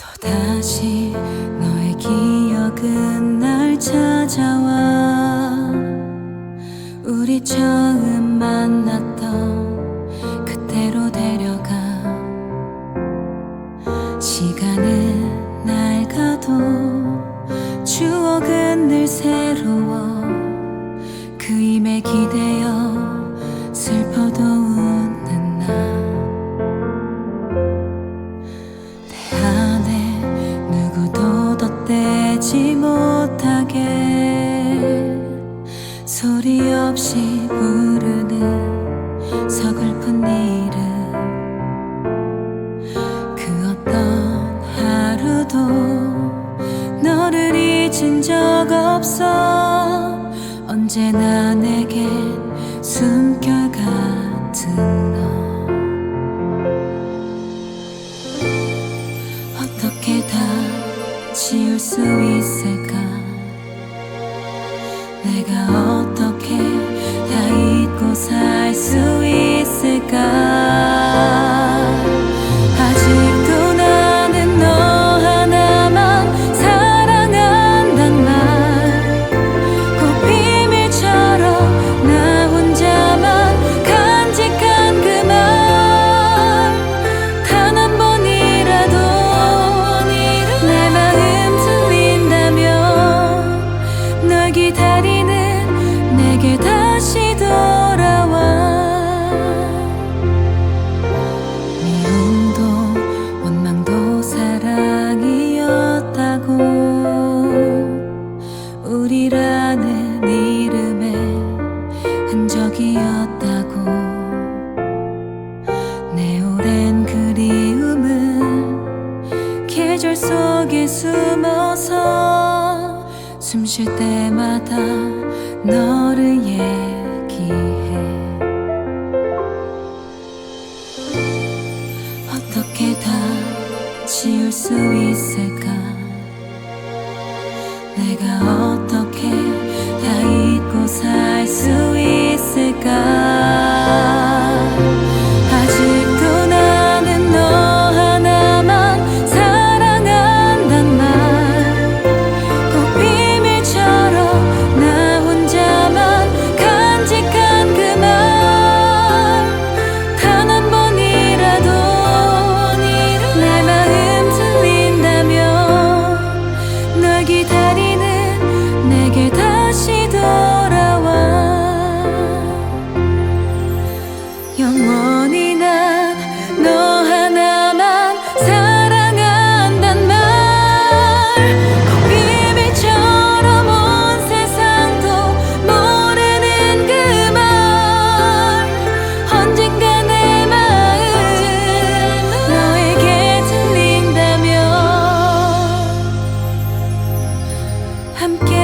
또다시 너의 기억은 날 찾아와. 우리 처음 만났던 그때로 데려가. 시간은 낡아도 추억은 늘 새로워. 그 힘에 기대 소리 없이 부르는 서글픈 이름 그 어떤 하루도 너를 잊은 적 없어. 언제나 내겐 숨결 같은 너. 어떻게 다 지울 수 있을까 내가 어떻게 기다리는 내게 다시 돌아와. 미움도 원망도 사랑이었다고. 우리라는 이름의 흔적이었다고. 내 오랜 그리움은 계절 속에 숨어서 숨 쉴 때마다 너를 얘기해. 어떻게 다 지울 수 있을까? 내가 어떻게 함께